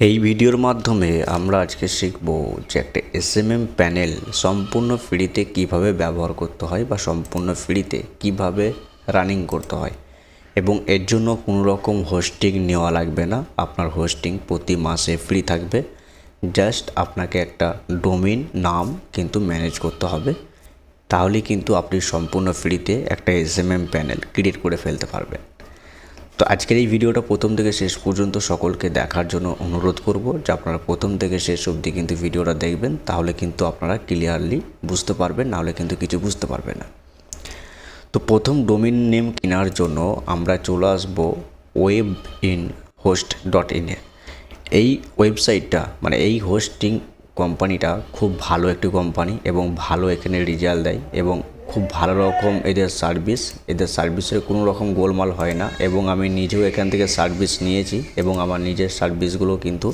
এই ভিডিওর মাধ্যমে আমরা আজকে শিখব যে একটা এসএমএম প্যানেল সম্পূর্ণ ফ্রিতে কীভাবে ব্যবহার করতে হয় বা সম্পূর্ণ ফ্রিতে কীভাবে রানিং করতে হয়। এবং এর জন্য কোনো রকম হোস্টিং নেওয়া লাগবে না। আপনার হোস্টিং প্রতি মাসে ফ্রি থাকবে। জাস্ট আপনাকে একটা ডোমিন নাম কিন্তু ম্যানেজ করতে হবে। তাহলেই কিন্তু আপনি সম্পূর্ণ ফ্রিতে একটা এসএমএম প্যানেল ক্রিয়েট করে ফেলতে পারবেন। তো আজকের এই ভিডিওটা প্রথম থেকে শেষ পর্যন্ত সকলকে দেখার জন্য অনুরোধ করব যে আপনারা প্রথম থেকে শেষ অবধি কিন্তু ভিডিওটা দেখবেন, তাহলে কিন্তু আপনারা ক্লিয়ারলি বুঝতে পারবেন নাহলে কিন্তু কিছু বুঝতে পারবেন না। তো প্রথম ডোমিন নেম কেনার জন্য আমরা চলে আসব ওয়েব ইন হোস্ট ডট ইনে এই ওয়েবসাইটটা মানে এই হোস্টিং কোম্পানিটা খুব ভালো একটি কোম্পানি এবং ভালো এখানে রেজাল্ট দেয় এবং খুব ভালো রকম এদের সার্ভিস এদের সার্ভিসের কোনো রকম গোলমাল হয় না এবং আমি নিজেও এখান থেকে সার্ভিস নিয়েছি এবং আমার নিজের সার্ভিসগুলো কিন্তু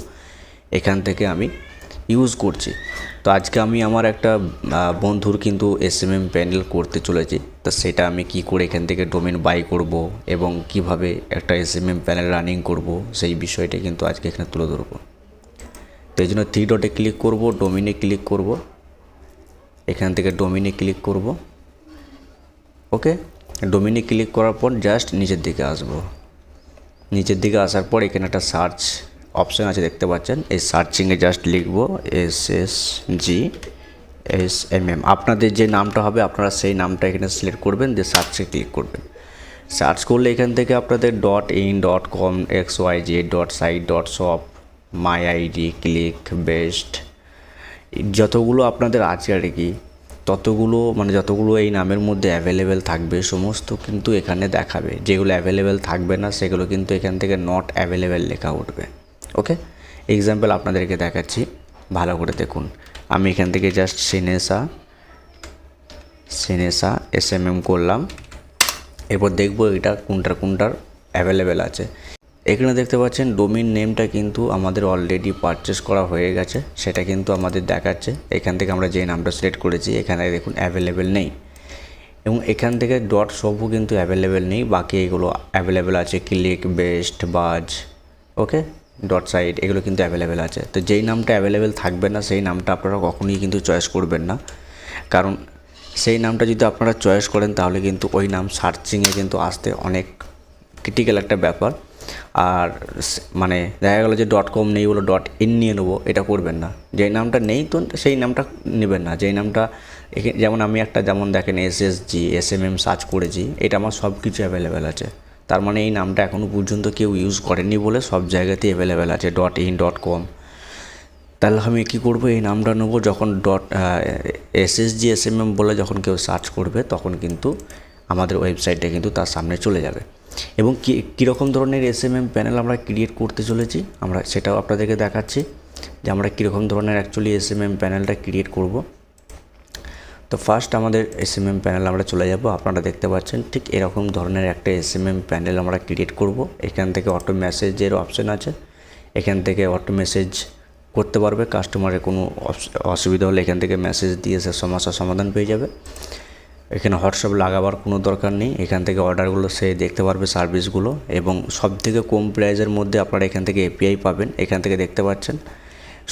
এখান থেকে আমি ইউজ করছি। তো আজকে আমি আমার একটা বন্ধুর কিন্তু এস এম এম প্যানেল করতে চলেছি। তো সেটা আমি কি করে এখান থেকে ডোমেন বাই করব এবং কীভাবে একটা S M M panel running করব সেই বিষয়টা কিন্তু আজকে এখানে তুলে ধরবো। তো এই জন্য থ্রি ডটে ক্লিক করব ডোমিনে ক্লিক করব। এখান থেকে ডোমিনে ক্লিক করব। ওকে? ডোমিনে ক্লিক করার পর জাস্ট নিচের দিকে আসব। নিচের দিকে আসার পর এখানে একটা সার্চ অপশান আছে, দেখতে পাচ্ছেন? এই সার্চিংয়ে জাস্ট লিখব S S G S M M আপনাদের যে নামটা হবে, আপনারা সেই নামটা এখানে সিলেক্ট করবেন, দিয়ে সার্চে ক্লিক করবেন। সার্চ করলে এখান থেকে আপনাদের dot in dot com X Y J dot site dot shop my ID click best যতগুলো আপনাদের আছে আর কি। ততগুলো মানে যতগুলো এই নামের মধ্যে অ্যাভেলেবেল থাকবে, সমস্ত কিন্তু এখানে দেখাবে। যেগুলো অ্যাভেলেবেল থাকবে না, সেগুলো কিন্তু এখান থেকে নট অ্যাভেলেবেল লেখা উঠবে। ওকে এক্সাম্পল আপনাদেরকে দেখাচ্ছি। ভালো করে দেখুন। আমি এখান থেকে জাস্ট সিনেসা সিনেসা এস এম এম করলাম। এরপর দেখব এটা কোনটার কোনটার অ্যাভেলেবেল আছে। এখানে দেখতে পাচ্ছেন ডোমিন নেমটা কিন্তু আমাদের অলরেডি পারচেস করা হয়ে গেছে, সেটা কিন্তু আমাদের দেখাচ্ছে। এখান থেকে আমরা যে নামটা সিলেক্ট করেছি, এখানে দেখুন অ্যাভেলেবেল নেই। এবং এখান থেকে ডট সবও কিন্তু অ্যাভেলেবেল নেই, বাকি এগুলো অ্যাভেলেবেল আছে ক্লিক বেস্ট বাজ ওকে ডট সাইট এগুলো কিন্তু অ্যাভেলেবেল আছে। তো যেই নামটা অ্যাভেলেবেল থাকবে না, সেই নামটা আপনারা কখনোই কিন্তু চয়েস করবেন না। কারণ সেই নামটা যদি আপনারা চয়েস করেন, তাহলে কিন্তু ওই নাম সার্চিংয়ে কিন্তু আসতে অনেক ক্রিটিক্যাল একটা ব্যাপার। আর মানে দেখা গেলো যে ডট কম নেই বলে ডট ইন নিয়ে নেব, এটা করবেন না। যেই নামটা নেই তো সেই নামটা নেবেন না। যেই নামটা যেমন আমি একটা যেমন দেখেন S S G S M M search করেছি, এটা আমার সব কিছু অ্যাভেলেবেল আছে। তার মানে এই নামটা এখনও পর্যন্ত কেউ ইউজ করেনি বলে সব জায়গাতেই অ্যাভেলেবেল আছে ডট ইন ডট কম তাহলে আমি কী করব? এই নামটা নেব, যখন dot S S G S M M বলে যখন কেউ সার্চ করবে, তখন কিন্তু আমাদের ওয়েবসাইটে কিন্তু তার সামনে চলে যাবে। এবং কী, কীরকম ধরনের এস এম এম প্যানেল আমরা ক্রিয়েট করতে চলেছি, আমরা সেটাও আপনাদেরকে দেখাচ্ছি যে আমরা কীরকম ধরনের অ্যাকচুয়ালি এস এম এম প্যানেলটা ক্রিয়েট করব। তো ফার্স্ট আমাদের এস এম এম প্যানেল আমরা চলে যাব, আপনারা দেখতে পাচ্ছেন ঠিক এরকম ধরনের একটা এস এম এম প্যানেল আমরা ক্রিয়েট করব। এখান থেকে অটো মেসেজের অপশন আছে, এখান থেকে অটো মেসেজ করতে পারবে কাস্টমারের কোনো অস- অসুবিধা হলে এখান থেকে মেসেজ দিয়ে সে সমস্যার সমাধান পেয়ে যাবে। এখানে হোয়াটসঅ্যাপ লাগাবার কোনো দরকার নেই। এখান থেকে অর্ডারগুলো সে দেখতে পারবে সার্ভিসগুলো এবং সব থেকে কম প্রাইজের মধ্যে আপনারা এখান থেকে এপিআই পাবেন। এখান থেকে দেখতে পাচ্ছেন।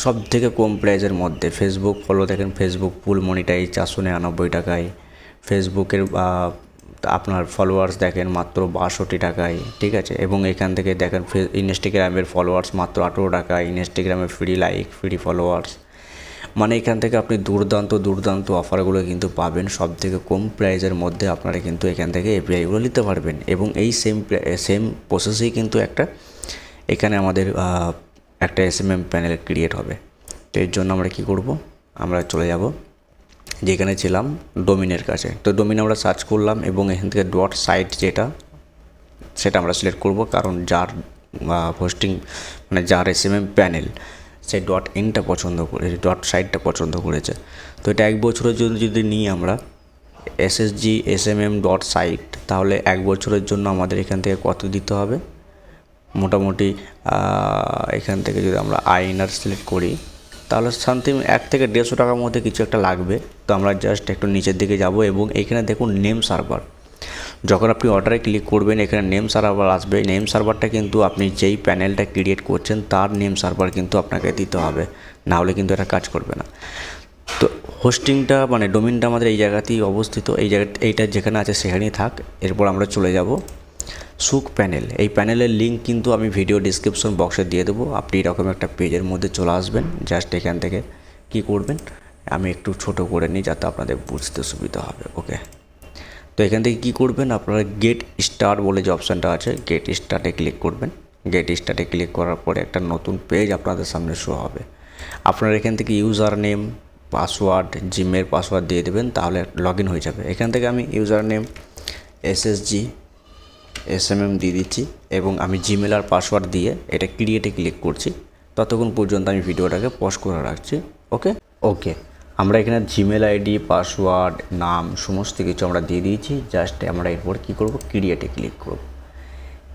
সব থেকে কম প্রাইজের মধ্যে ফেসবুক ফলো দেখেন। ফেসবুক পুল মনিটাইজ চারশো নিরানব্বই টাকায়। ফেসবুকের আপনার ফলোয়ার্স দেখেন মাত্র বাষট্টি টাকায়। ঠিক আছে? এবং এখান থেকে দেখেন ফে ইনস্টাগ্রামের ফলোয়ার্স মাত্র আঠেরো টাকায়। ইনস্টাগ্রামে ফ্রি লাইক ফ্রি ফলোয়ার্স মানে এখান থেকে আপনি দুর্দান্ত দুর্দান্ত অফারগুলো কিন্তু পাবেন। সব থেকে কম প্রাইজের মধ্যে আপনারা কিন্তু এখান থেকে এপিআইগুলো নিতে পারবেন। এবং এই সেম সেম প্রসেসেই কিন্তু একটা, এখানে আমাদের একটা এস প্যানেল ক্রিয়েট হবে। তো এর জন্য আমরা কি করব? আমরা চলে যাব যেখানে ছিলাম ডোমিনের কাছে। তো ডোমিন আমরা সার্চ করলাম এবং এখান থেকে ডট সাইট যেটা, সেটা আমরা সিলেক্ট করব। কারণ যার হোস্টিং মানে যার এস প্যানেল সে ডট এনটা পছন্দ করে ডট সাইটটা পছন্দ করেছে। তো এটা এক বছরের জন্য যদি নিই আমরা, SSG S M M dot site, তাহলে এক বছরের জন্য আমাদের এখান থেকে কত দিতে হবে? মোটামুটি এখান থেকে যদি আমরা আইনার সিলেক্ট করি, তাহলে সামথিং এক থেকে দেড়শো টাকার মধ্যে কিছু একটা লাগবে। তো আমরা জাস্ট একটু নিচের দিকে যাব এবং এখানে দেখুন নেম সার্ভার। যখন আপনি অর্ডারে ক্লিক করবেন, এখানে নেম সার্ভার আসবে। নেম সার্ভারটা কিন্তু আপনি যেই প্যানেলটা ক্রিয়েট করছেন, তার নেম সার্ভার কিন্তু আপনাকে দিতে হবে। না হলে কিন্তু এটা কাজ করবে না। তো হোস্টিংটা মানে ডোমিনটা আমাদের এই জায়গাতেই অবস্থিত। এই জায়গা, এইটা যেখানে আছে, সেখানেই থাক। এরপর আমরা চলে যাব সুক প্যানেল এই প্যানেলের লিঙ্ক কিন্তু আমি ভিডিও ডিসক্রিপশন বক্সে দিয়ে দেবো। আপনি এরকম একটা পেজের মধ্যে চলে আসবেন জাস্ট এখান থেকে কি করবেন, আমি একটু ছোট করে নিই, যাতে আপনাদের বুঝতে সুবিধা হবে। ওকে তো এখান থেকে কী করবেন? আপনারা গেট স্টার বলে যে অপশানটা আছে গেট স্টার্টে ক্লিক করবেন। গেট স্টার্টে ক্লিক করার পরে একটা নতুন পেজ আপনাদের সামনে শো হবে। আপনারা এখান থেকে ইউজার নেম পাসওয়ার্ড জিমের পাসওয়ার্ড দিয়ে দেবেন, তাহলে লগ হয়ে যাবে। এখান থেকে আমি user name SSG S M M দিয়ে দিচ্ছি এবং আমি জিমেল আর পাসওয়ার্ড দিয়ে এটা ক্রিয়েটে ক্লিক করছি। ততক্ষণ পর্যন্ত আমি ভিডিওটাকে পজ করে রাখছি ওকে ওকে আমরা এখানে জিমেল আইডি পাসওয়ার্ড নাম, সমস্ত কিছু আমরা দিয়ে দিয়েছি। জাস্ট আমরা এরপর কী করব? ক্রিয়েটে ক্লিক করব।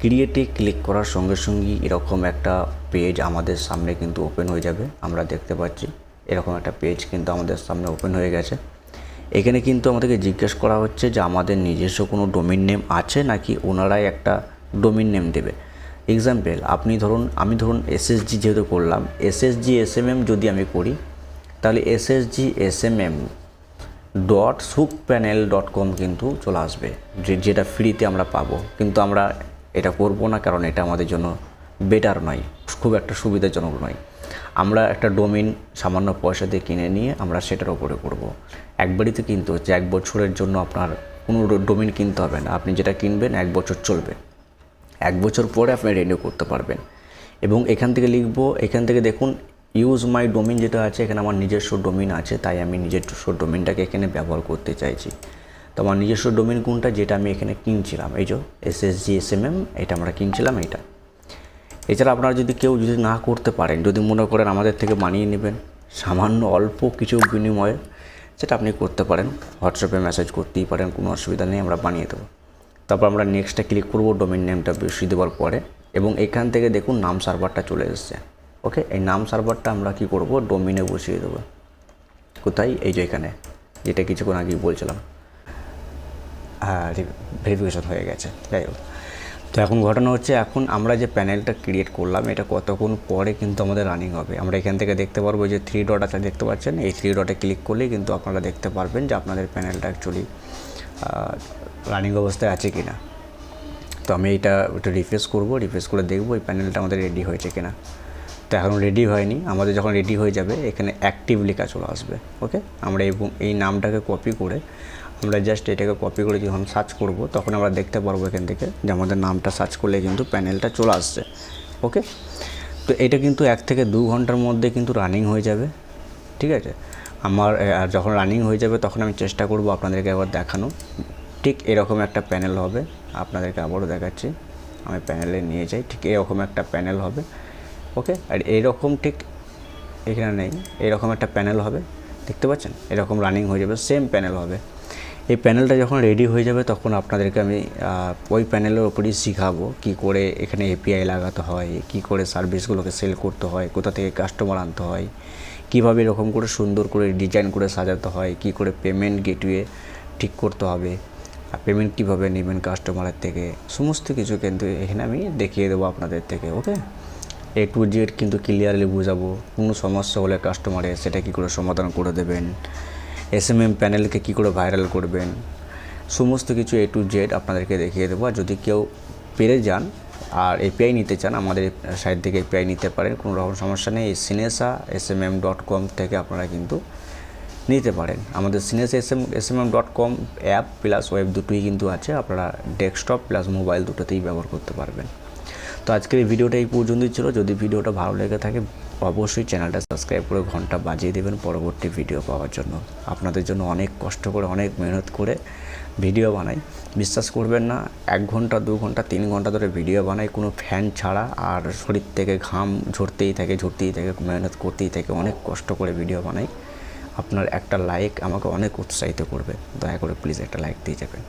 ক্রিয়েটে ক্লিক করার সঙ্গে সঙ্গেই এরকম একটা পেজ আমাদের সামনে কিন্তু ওপেন হয়ে যাবে। আমরা দেখতে পাচ্ছি এরকম একটা পেজ কিন্তু আমাদের সামনে ওপেন হয়ে গেছে। এখানে কিন্তু আমাদেরকে জিজ্ঞেস করা হচ্ছে যে আমাদের নিজস্ব কোনো ডোমিন নেম আছে নাকি ওনারাই একটা ডোমিন নেম দেবে? এক্সাম্পল আপনি ধরুন, আমি ধরুন এসএসজি যেহেতু করলাম এসএসজি এসএমএম যদি আমি করি তাহলে SSG S M M dot সুক panel dot com কিন্তু চলে আসবে। যেটা ফ্রিতে আমরা পাবো। কিন্তু আমরা এটা করব না, কারণ এটা আমাদের জন্য বেটার নয়। খুব একটা সুবিধাজনক নয়। আমরা একটা ডোমিন সামান্য পয়সা দিয়ে কিনে নিয়ে আমরা সেটার ওপরে করব। একবারই তো কিনতে হচ্ছে, এক বছরের জন্য আপনার কোনো ডোমিন কিনতে হবে না। আপনি যেটা কিনবেন, এক বছর চলবে। এক বছর পরে আপনি রিনিউ করতে পারবেন। এবং এখান থেকে লিখব, এখান থেকে দেখুন ইউজ মাই ডোমিন যেটা আছে, এখানে আমার নিজস্ব ডোমিন আছে, তাই আমি নিজস্ব ডোমিনটাকে এখানে ব্যবহার করতে চাইছি। তো আমার নিজস্ব ডোমিন কোনটা, যেটা আমি এখানে কিনছিলাম, এই যে S S G S M M এটা আমরা কিনছিলাম এইটা এছাড়া আপনারা যদি কেউ যদি না করতে পারেন, যদি মনে করেন আমাদের থেকে বানিয়ে নেবেন, সামান্য অল্প কিছু বিনিময়ে সেটা আপনি করতে পারেন। হোয়াটসঅ্যাপে মেসেজ করতেই পারেন, কোনো অসুবিধা নেই, আমরা বানিয়ে দেবো। তারপর আমরা নেক্সটটা ক্লিক করব ডোমেন নেমটা বসিয়ে দেওয়ার পরে, এবং এখান থেকে দেখুন, নাম সার্ভারটা চলে এসেছে। ওকে এই নাম সার্ভারটা আমরা কি করব? ডোমিনে বসিয়ে দেবো। কোথায়? এই যে এখানে, যেটা কিছুক্ষণ আগেই বলছিলাম। হ্যাঁ ভেরিফিকেশন হয়ে গেছে, যাই হোক। তো এখন ঘটনা হচ্ছে, এখন আমরা যে প্যানেলটা ক্রিয়েট করলাম, এটা কতক্ষণ পরে কিন্তু আমাদের রানিং হবে? আমরা এখান থেকে দেখতে পারব যে থ্রি ডট আছে, দেখতে পাচ্ছেন? এই থ্রি ডটে ক্লিক করলেই কিন্তু আপনারা দেখতে পারবেন যে আপনাদের প্যানেলটা অ্যাকচুয়ালি রানিং অবস্থায় আছে কি না তো আমি এটা একটু রিফ্রেশ করব রিফ্রেশ করে দেখব, এই প্যানেলটা আমাদের রেডি হয়েছে কিনা। তো এখন রেডি হয়নি। আমাদের যখন রেডি হয়ে যাবে, এখানে অ্যাক্টিভ লেখা চলে আসবে ওকে আমরা এবং এই নামটাকে কপি করে আমরা জাস্ট এটাকে কপি করে যখন সার্চ করব, তখন আমরা দেখতে পারব এখান থেকে যে আমাদের নামটা সার্চ করলে কিন্তু প্যানেলটা চলে আসছে ওকে তো এটা কিন্তু এক থেকে দু ঘণ্টার মধ্যে কিন্তু রানিং হয়ে যাবে, ঠিক আছে? আমার আর যখন রানিং হয়ে যাবে, তখন আমি চেষ্টা করব আপনাদেরকে একবার দেখানো ঠিক এরকম একটা প্যানেল হবে, আপনাদেরকে আবারও দেখাচ্ছি। আমি প্যানেলে নিয়ে যাই, ঠিক এরকম একটা প্যানেল হবে। ওকে? আর এইরকম ঠিক এখানে নেই। এরকম একটা প্যানেল হবে। দেখতে পাচ্ছেন? এরকম রানিং হয়ে যাবে। সেম প্যানেল হবে। এই প্যানেলটা যখন রেডি হয়ে যাবে, তখন আপনাদেরকে আমি ওই প্যানেলের ওপরই শিখাবো কি করে এখানে এপিআই লাগাতে হয়, কি করে সার্ভিসগুলোকে সেল করতে হয়, কোথা থেকে কাস্টমার আনতে হয়, কীভাবে এরকম করে সুন্দর করে ডিজাইন করে সাজাতে হয়, কি করে পেমেন্ট গেটওয়ে ঠিক করতে হবে, আর পেমেন্ট কীভাবে নেবেন কাস্টমারের থেকে, সমস্ত কিছু কিন্তু এখানে আমি দেখিয়ে দেবো আপনাদের থেকে, ওকে? এ টু জেড কিন্তু ক্লিয়ারলি বোঝাবো। কোনো সমস্যা হলে কাস্টমারে সেটা কী করে সমাধান করে দেবেন? এস এম এম প্যানেলকে কী করে ভাইরাল করবেন? সমস্ত কিছু এ টু জেড আপনাদেরকে দেখিয়ে দেবো। আর যদি কেউ পেরে যান আর এপিআই নিতে চান, আমাদের সাইট থেকে এপিআই নিতে পারেন, কোনো রকম সমস্যা নেই। সিনেসা S M M dot com থেকে আপনারা কিন্তু নিতে পারেন। আমাদের সিনেস S M S M M dot com app plus web দুটোই কিন্তু আছে। আপনারা ডেস্কটপ প্লাস মোবাইল দুটোতেই ব্যবহার করতে পারবেন। তো আজকের এই ভিডিওটা এই পর্যন্তই ছিল। যদি ভিডিওটা ভালো লেগে থাকে, অবশ্যই চ্যানেলটা সাবস্ক্রাইব করে ঘণ্টা বাজিয়ে দেবেন পরবর্তী ভিডিও পাওয়ার জন্য। আপনাদের জন্য অনেক কষ্ট করে, অনেক মেহনত করে ভিডিও বানাই। বিশ্বাস করবেন না, এক ঘণ্টা, দু ঘণ্টা, তিন ঘণ্টা ধরে ভিডিও বানাই। কোনো ফ্যান ছাড়া আর শরীর থেকে ঘাম ঝরতেই থাকে ঝরতেই থাকে, মেহনত করতেই থাকে। অনেক কষ্ট করে ভিডিও বানাই। আপনার একটা লাইক আমাকে অনেক উৎসাহিত করবে। দয়া করে প্লিজ একটা লাইক দিয়ে যাবেন।